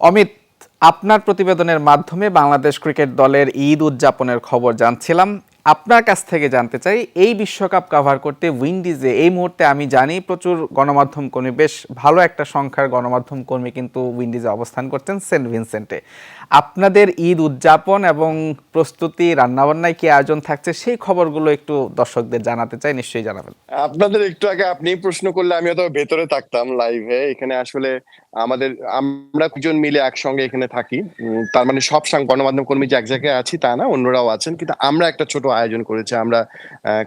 অমিত, আপনার প্রতিবেদনের মাধ্যমে বাংলাদেশ ক্রিকেট দলের ঈদ উদযাপনের খবর জানছিলাম। আপনার কাছ থেকে জানতে চাই, এই বিশ্বকাপ কাভার করতে উইন্ডিজে এই মুহূর্তে আমি জানি প্রচুর গণমাধ্যম কর্মী, বেশ ভালো একটা সংখ্যার গণমাধ্যম কর্মী কিন্তু উইন্ডিজে অবস্থান করছেন সেন্ট ভিনসেন্টে। আপনাদের ঈদ উদযাপন এবং প্রস্তুতি, রান্নাবান্নায় কি আয়োজন থাকছে সেই খবরগুলো একটু দর্শকদের জানাতে চাই, নিশ্চয়ই জানাবেন। আপনাদের একটু আগে আপনি প্রশ্ন করলে আমি হয়তো ভেতরে থাকতাম লাইভে এখানে আসলে আমাদের, আমরা দুজন মিলে একসঙ্গে এখানে থাকি। তার মানে সব গণমাধ্যম কর্মী যে এক জায়গায় আছি তা না, অন্যরাও আছেন। কিন্তু আমরা একটা ছোট আয়োজন করেছি। আমরা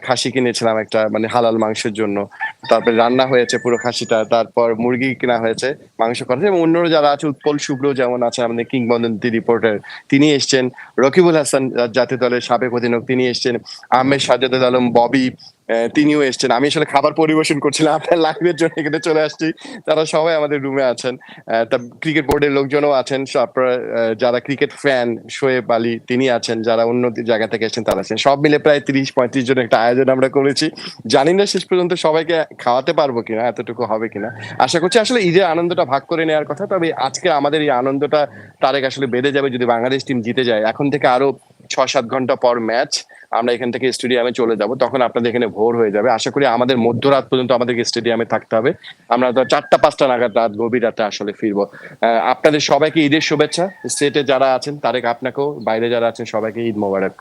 খাসি কিনেছিলাম একটা মানে হালাল মাংসের জন্য। তারপরে রান্না হয়েছে পুরো খাসিটা, তারপর মুরগি কেনা হয়েছে, মাংস করা এবং অন্যরা যারা আছে, উৎপল শুভ্র যেমন আছে আমাদের কিংবদন্তি রিপোর্টার তিনি এসছেন। রকিবুল হাসান জা- জাতীয় দলের সাবেক অধিনায়ক তিনি এসছেন। আহমেদ সাজাদ আলম ববি তিনিও এসছেন। আমি আসলে খাবার পরিবেশন করছিলাম, আপনার লাইভের জন্য এখানে চলে আসছি। তারা সবাই আমাদের রুমে আছেন। তা ক্রিকেট বোর্ডের লোকজনও আছেন। আপনারা যারা ক্রিকেট ফ্যান শোয়েব আলী, তিনি আছেন। যারা অন্য জায়গা থেকে এসেছেন, তারা আছেন। সব মিলে প্রায় তিরিশ, পঁয়ত্রিশ জন একটা আয়োজন আমরা করেছি। জানি না শেষ পর্যন্ত সবাইকে খাওয়াতে পারব কিনা, এতটুকু হবে কিনা। আশা করছি আসলে ঈদের আনন্দটা ভাগ করে নেওয়ার কথা, তবে আজকে আমাদের এই আনন্দটা তারেক আসলে বেড়ে যাবে যদি বাংলাদেশ টিম জিতে যায়। এখন থেকে আরও ছ সাত ঘণ্টা পর ম্যাচ আমরা এখান থেকে স্টেডিয়ামে চলে যাব। তখন আপনাদের এখানে ভোর হয়ে যাবে। আশা করি আমাদের মধ্যরাত পর্যন্ত আমাদেরকে স্টেডিয়ামে থাকতে হবে। আমরা চারটা পাঁচটা নাগাদ রাত গভীর রাতে আসলে ফিরব। আপনাদের সবাইকে ঈদের শুভেচ্ছা। স্টেটে যারা আছেন, তারেক, আপনাকেও। বাইরে যারা আছেন, সবাইকে ঈদ মোবারক।